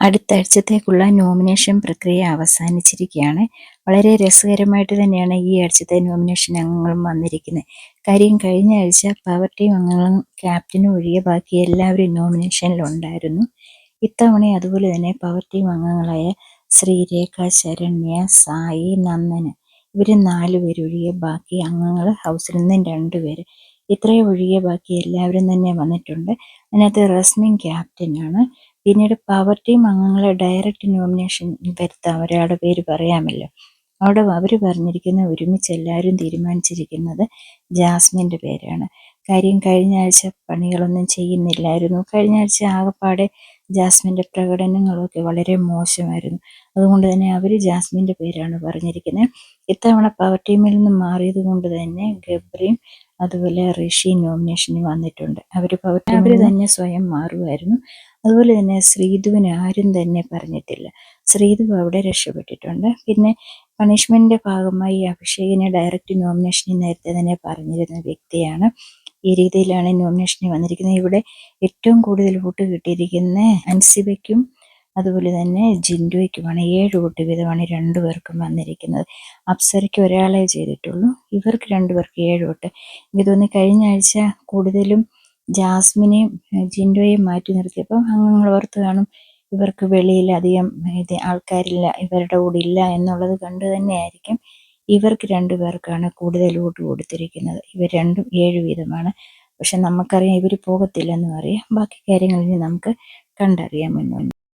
അടുത്ത ആഴ്ചത്തേക്കുള്ള നോമിനേഷൻ പ്രക്രിയ അവസാനിച്ചിരിക്കുകയാണ്. വളരെ രസകരമായിട്ട് തന്നെയാണ് ഈ ആഴ്ചത്തെ നോമിനേഷൻ അംഗങ്ങളും വന്നിരിക്കുന്നത്. കാര്യം കഴിഞ്ഞ ആഴ്ച പവർ ടീം അംഗങ്ങളും ക്യാപ്റ്റനും ഒഴികെ ബാക്കി എല്ലാവരും നോമിനേഷനിലുണ്ടായിരുന്നു ഇത്തവണ അതുപോലെ തന്നെ പവർ ടീം അംഗങ്ങളായ ശ്രീരേഖ ശരണ്യ സായി നന്ദന് ഇവർ നാല് പേരൊഴികെ ബാക്കി അംഗങ്ങൾ ഹൗസിൽ നിന്നും രണ്ടുപേര് ഇത്രയും ഒഴികെ ബാക്കി എല്ലാവരും തന്നെ വന്നിട്ടുണ്ട്. അതിനകത്ത് റസ്മിൻ ക്യാപ്റ്റനാണ് പിന്നീട് പവർ ടീം അംഗങ്ങളെ ഡയറക്റ്റ് നോമിനേഷൻ വരുത്താം ഒരാളുടെ പേര് പറയാമല്ലോ. അവിടെ അവർ പറഞ്ഞിരിക്കുന്ന ഒരുമിച്ച് എല്ലാവരും തീരുമാനിച്ചിരിക്കുന്നത് ജാസ്മിന്റെ പേരാണ്. കാര്യം കഴിഞ്ഞ ആഴ്ച പണികളൊന്നും ചെയ്യുന്നില്ലായിരുന്നു. കഴിഞ്ഞ ആഴ്ച ആകപ്പാടെ ജാസ്മിന്റെ പ്രകടനങ്ങളൊക്കെ വളരെ മോശമായിരുന്നു. അതുകൊണ്ട് തന്നെ അവർ ജാസ്മിന്റെ പേരാണ് പറഞ്ഞിരിക്കുന്നത്. ഇത്തവണ പവർ ടീമിൽ നിന്ന് മാറിയത് കൊണ്ട് തന്നെ ഗബ്രിയും അതുപോലെ ഋഷി നോമിനേഷന് വന്നിട്ടുണ്ട്. അവർ പവർ ടീമിൽ തന്നെ സ്വയം മാറുമായിരുന്നു. അതുപോലെ തന്നെ ശ്രീധുവിന് ആരും തന്നെ പറഞ്ഞിട്ടില്ല. ശ്രീധു അവിടെ രക്ഷപ്പെട്ടിട്ടുണ്ട്. പിന്നെ പണിഷ്മെന്റിന്റെ ഭാഗമായി അഭിഷേകിനെ ഡയറക്റ്റ് നോമിനേഷനിൽ നേരത്തെ തന്നെ പറഞ്ഞിരുന്ന വ്യക്തിയാണ്. ഈ രീതിയിലാണ് നോമിനേഷന് വന്നിരിക്കുന്നത്. ഇവിടെ ഏറ്റവും കൂടുതൽ വോട്ട് കിട്ടിയിരിക്കുന്ന അൻസിബയ്ക്കും അതുപോലെ തന്നെ ജിൻഡോയ്ക്കുമാണ് ഏഴ് വോട്ട് വീതമാണ് രണ്ടുപേർക്കും വന്നിരിക്കുന്നത്. അപ്സരയ്ക്ക് ഒരാളെ ചെയ്തിട്ടുള്ളൂ. ഇവർക്ക് രണ്ടുപേർക്ക് ഏഴ് വോട്ട്. എനിക്ക് തോന്നി കഴിഞ്ഞ ആഴ്ച കൂടുതലും ജാസ്മിനെയും ജിൻഡോയെയും മാറ്റി നിർത്തിയപ്പോൾ അംഗങ്ങൾ ഓർത്ത് കാണും. ഇവർക്ക് വെളിയിൽ അധികം ഇത് ആൾക്കാരില്ല ഇവരുടെ കൂടെ ഇല്ല എന്നുള്ളത് കണ്ട് തന്നെയായിരിക്കും ഇവർക്ക് രണ്ടു പേർക്കാണ് കൂടുതൽ വോട്ട് കൊടുത്തിരിക്കുന്നത്. ഇവർ രണ്ടും ഏഴ് വീതമാണ്. പക്ഷെ നമുക്കറിയാം ഇവർ പോകത്തില്ലെന്ന് പറയാം. ബാക്കി കാര്യങ്ങളിൽ നമുക്ക് കണ്ടറിയാം മുന്നോട്ട്